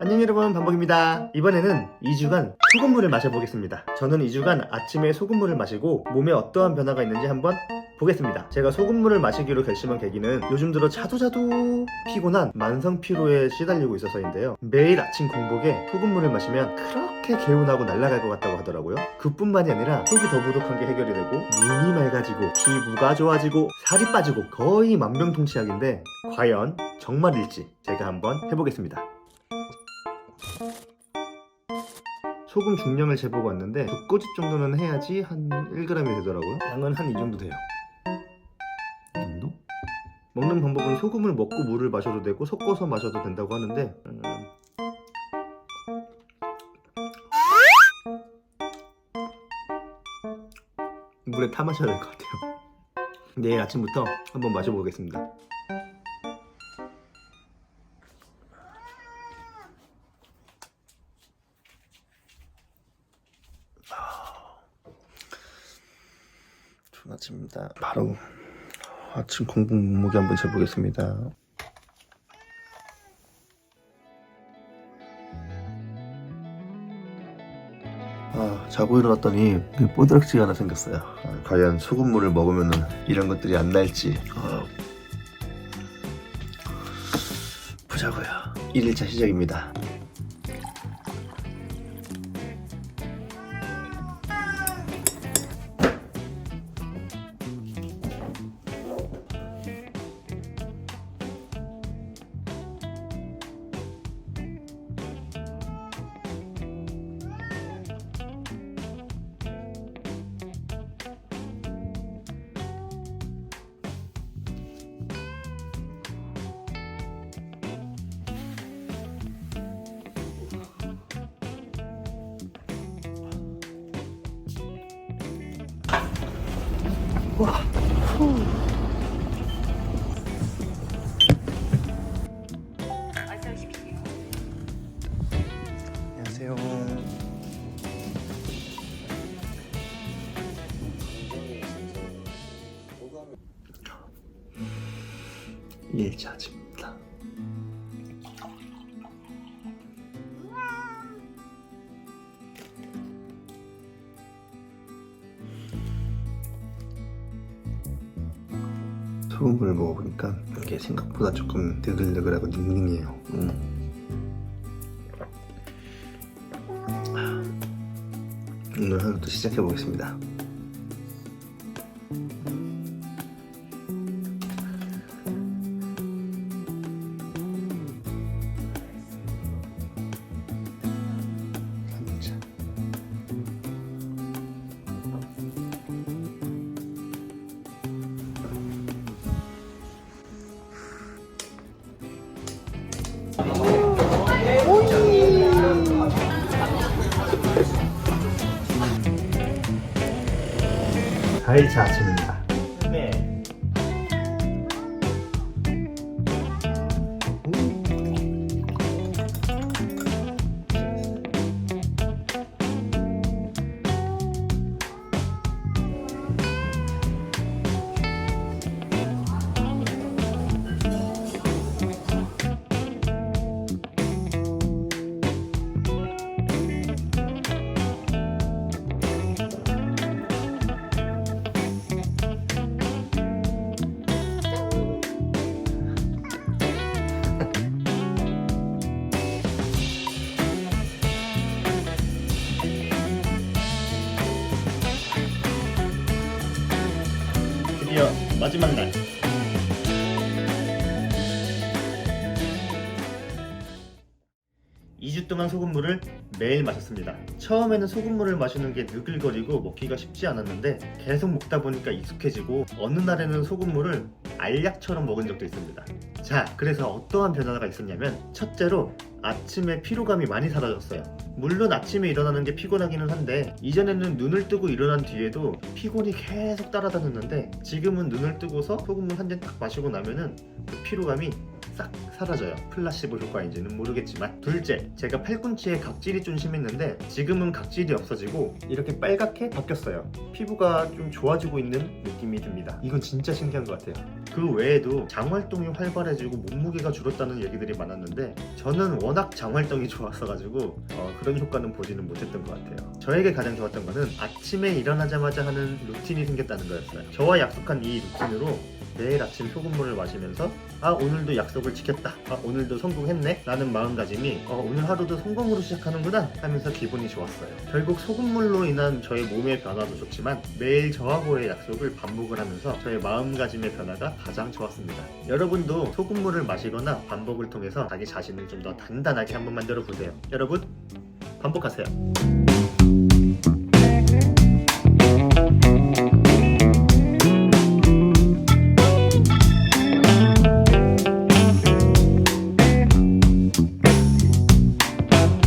안녕 여러분 반복입니다. 이번에는 2주간 소금물을 마셔보겠습니다. 저는 2주간 아침에 소금물을 마시고 몸에 어떠한 변화가 있는지 한번 보겠습니다. 제가 소금물을 마시기로 결심한 계기는 요즘 들어 자두자두 피곤한 만성 피로에 시달리고 있어서인데요. 매일 아침 공복에 소금물을 마시면 그렇게 개운하고 날아갈 것 같다고 하더라고요. 그뿐만이 아니라 속이 더부룩한 게 해결이 되고 눈이 맑아지고 피부가 좋아지고 살이 빠지고 거의 만병통치약인데 과연 정말일지 제가 한번 해보겠습니다 소금 중량을 재보고 왔는데 두 꼬집 정도는 해야지 한 1g이 되더라고요. 양은 한 이 정도 돼요. 이 정도? 먹는 방법은 소금을 먹고 물을 마셔도 되고 섞어서 마셔도 된다고 하는데 음, 물에 타 마셔야 될 것 같아요. 내일 아침부터 한번 마셔보겠습니다. 아침입니다. 바로 아침 공복 몸무게 한번 재보겠습니다. 아, 자고 일어났더니 뽀드락지가 하나 생겼어요. 아, 과연 소금물을 먹으면 이런 것들이 안 날지. 아, 보자고요. 1일차 시작입니다. 어서 오십시오. 안녕하세요. 일차 아침입니다. 소금물을 먹어보니까 이게 생각보다 조금 느글느글하고 닝닝해요. 음. 오늘 하루도 시작해 보겠습니다. 사일차 아침입니다. 네. 드디어 마지막 날. (2주) 동안 소금물을 매일 마셨습니다. 처음에는 소금물을 마시는 게 느글거리고 먹기가 쉽지 않았는데 계속 먹다 보니까 익숙해지고 어느 날에는 소금물을 알약처럼 먹은 적도 있습니다. 자, 그래서 어떠한 변화가 있었냐면 첫째로 아침에 피로감이 많이 사라졌어요. 물론 아침에 일어나는 게 피곤하기는 한데 이전에는 눈을 뜨고 일어난 뒤에도 피곤이 계속 따라다녔는데 지금은 눈을 뜨고서 소금물 한 잔 딱 마시고 나면은 그 피로감이 싹 사라져요. 플라시보 효과인지는 모르겠지만 둘째, 제가 팔꿈치에 각질이 좀 심했는데 지금은 각질이 없어지고 이렇게 빨갛게 바뀌었어요. 피부가 좀 좋아지고 있는 느낌이 듭니다. 이건 진짜 신기한 것 같아요. 그 외에도 장활동이 활발해지고 몸무게가 줄었다는 얘기들이 많았는데 저는 워낙 장활동이 좋았어가지고 어, 그런 효과는 보지는 못했던 것 같아요. 저에게 가장 좋았던 거는 아침에 일어나자마자 하는 루틴이 생겼다는 거였어요. 저와 약속한 이 루틴으로 매일 아침 소금물을 마시면서 아 오늘도 약속을 지켰다 아 오늘도 성공했네 라는 마음가짐이 어, 오늘 하루도 성공으로 시작하는구나 하면서 기분이 좋았어요 결국 소금물로 인한 저의 몸의 변화도 좋지만 매일 저하고의 약속을 반복을 하면서 저의 마음가짐의 변화가 가장 좋았습니다. 여러분도 소금물을 마시거나 반복을 통해서 자기 자신을 좀 더 단단하게 한번 만들어 보세요. 여러분 반복하세요